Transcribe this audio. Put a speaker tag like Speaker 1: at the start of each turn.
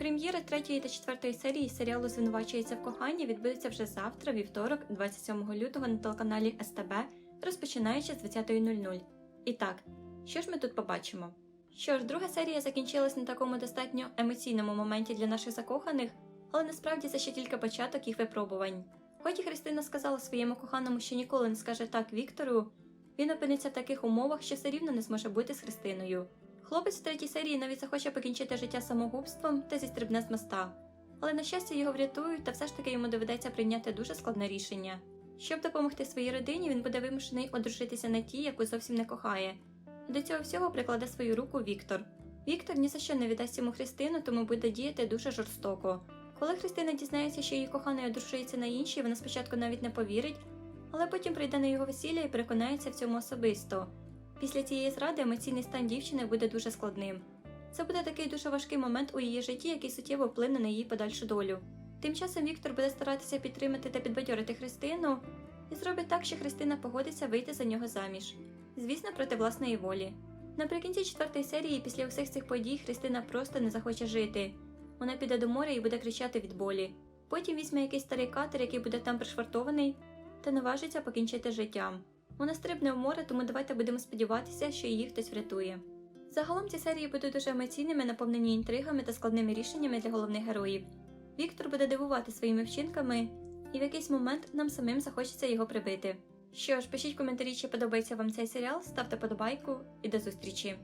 Speaker 1: Прем'єра третьої та четвертої серії серіалу Звинувачується в коханні відбудеться вже завтра, вівторок, 27 лютого на телеканалі СТБ, розпочинаючи з 20.00. І так, що ж ми тут побачимо? Що ж, друга серія закінчилась на такому достатньо емоційному моменті для наших закоханих, але насправді це ще тільки початок їх випробувань. Хоч і Христина сказала своєму коханому, що ніколи не скаже так Віктору, він опиниться в таких умовах, що все рівно не зможе бути з Христиною. Хлопець в третій серії навіть захоче покінчити життя самогубством та зістрибне з моста, але на щастя його врятують, та все ж таки йому доведеться прийняти дуже складне рішення. Щоб допомогти своїй родині, він буде вимушений одружитися на тій, яку зовсім не кохає. До цього всього прикладе свою руку Віктор. Віктор ні за що не віддасть йому Христину, тому буде діяти дуже жорстоко. Коли Христина дізнається, що її коханий одружується на іншій, вона спочатку навіть не повірить, але потім прийде на його весілля і переконається в цьому особисто. Після цієї зради емоційний стан дівчини буде дуже складним. Це буде такий дуже важкий момент у її житті, який суттєво вплине на її подальшу долю. Тим часом Віктор буде старатися підтримати та підбадьорити Христину і зробить так, що Христина погодиться вийти за нього заміж. Звісно, проти власної волі. Наприкінці четвертої серії, після усіх цих подій, Христина просто не захоче жити. Вона піде до моря і буде кричати від болі. Потім візьме якийсь старий катер, який буде там пришвартований, та наважиться покінчити життям. Вона стрибне в море, тому давайте будемо сподіватися, що її хтось врятує. Загалом ці серії будуть дуже емоційними, наповнені інтригами та складними рішеннями для головних героїв. Віктор буде дивувати своїми вчинками, і в якийсь момент нам самим захочеться його прибити. Що ж, пишіть коментарі, чи подобається вам цей серіал, ставте подобайку і до зустрічі!